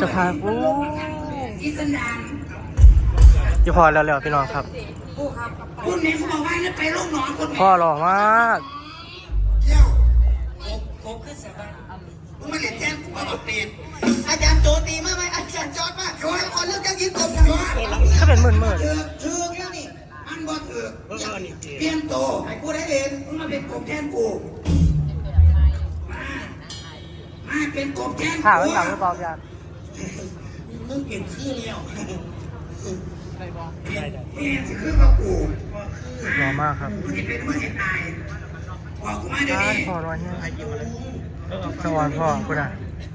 จะพาโอ้อิสดานยพอแล้วแล้วพี่น้องครับคุณเนี่ยเขาบอกว่าจะไปโรงหนอนคนพ่อหล่อมากเที่ยวผมขึ้นเสียบ้างผมมาเรียนแจ้งผมว่าบอกเปลี่ยนอาจารย์โจตีมาไหมอาจารย์จอดมาโจขอเลือกจ้างยิงกบนะก็เป็นหมื่นหมื่นถือถือแล้วนี่มันบ่ถือเปลี่ยนโตไอ้กูได้เรียนมึงมาเป็นกบแทนกูมามาเป็นกบแทนข่าวกูข้างหลังหรือเปล่าพี่อาร์ต มึงเปลี่ยนชื่อแล้วเปลี่ยนเปลี่ยนชื่อกับกูหล่อมากครับกูจะเป็นมึงจะตายบอกกูมาเดี๋ยวอ้านี้พ่อรอยเนี่ยสวรรค์พ่อกูนะ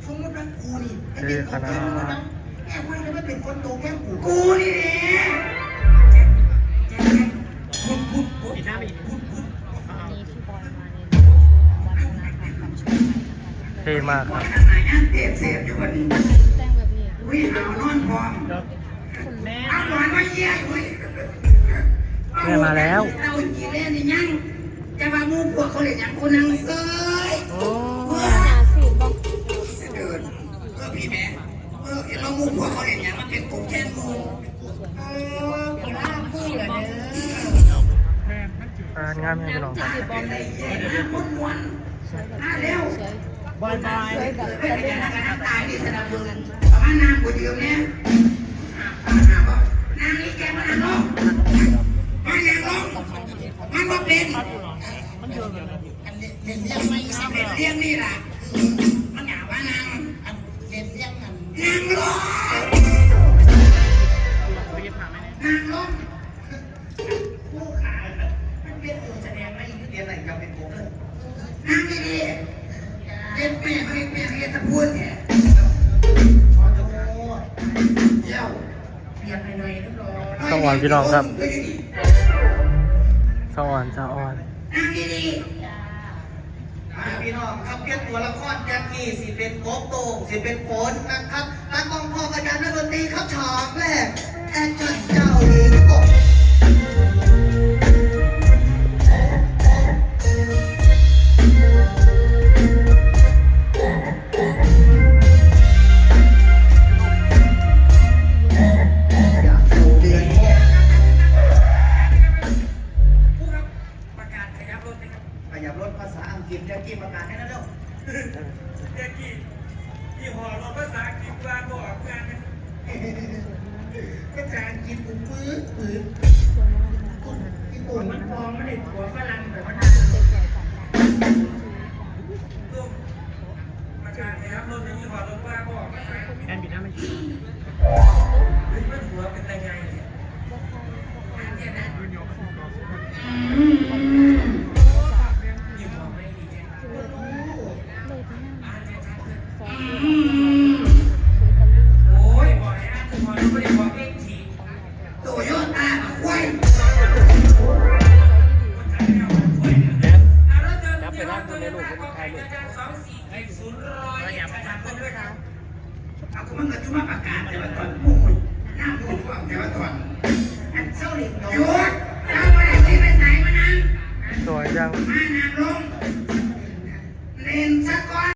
สมมติว่ากูนี่ดีขนาดแม่ว่าจะไม่เป็นคนโตแก้มกูกูนี่แหละพุดพุดพุดพุดพุดพุดเท่มากครับ อยู่วันนี้วิ่งเอานอนพร้อมเอาหน่อยมาเยี่ยมเว้ยแม่มาแล้วเราจีเล่นนี่ยังจะมามูพวกเขาเลยยังกูนั่งเซยโอ้เพื่อเดินเพื่อพี่แม่เพื่อเห็นเรามูพวกเขาเลยยังมันเป็นกบแค่มูเออคนละคู่เลยเด้ออ่างามยังพี่น้องอะไรแย่นะคนมวนมาเร็วบายบาย ไม่เป็นายนี่สนับสนุนประมางกูยืมเนี่ยนางนี่แกมานั่งลงมานั่งลงมันมาเป็นเรียนเรียงไม่ทำเรียนเรียงนี่ล่ะมันหยาว่านางเรียนเรียงกันนางลงนางลงคู่ขามันเป็นตัวแสดงไม่เรียนอะไรกับเป็นผมเลยนางนี่ดีเรียนแม่ไม่เรียนเรียนตะพูนเนี่ย สวรรค์พี่น้องครับสวรรค์จะอ่อนนั่งดีพี่น้องครับเปลี่ยนตัวละครจากกี้สิเป็นโป๊กโต่งสิเป็นฝนนะครับนักกองพ่อกับการนักดนตรีครับฉากแรกแอคชั่นเจ้า รถภาษาอังกฤษแจ็คกี้ประกาศให้นเร็วเด็กกี่ยี่ห้อรถภาษาอังกฤษกลางบอกงานนะภาษาอังกฤษกูปื้ปื้อญี่ปุ่นมันปลอมไม่ได้หัวฝรั่งแต่มันลูกประกาศขยับรถในยี่ห้อรถกลางบอกภาษาอังกฤษแอนบิดนะไม่หรือมันหัวเป็นยังไงเนี่ยอันเนี้ยนะ เอาก็มันก็ชุมาประกาศแต่ว่าตอนพูดหน้าพูดว่าแต่ว่าตอนอันเศร้าหลีกหยุดน้าไปไหนไปไหนมานั่งสวยจัง มานางรถ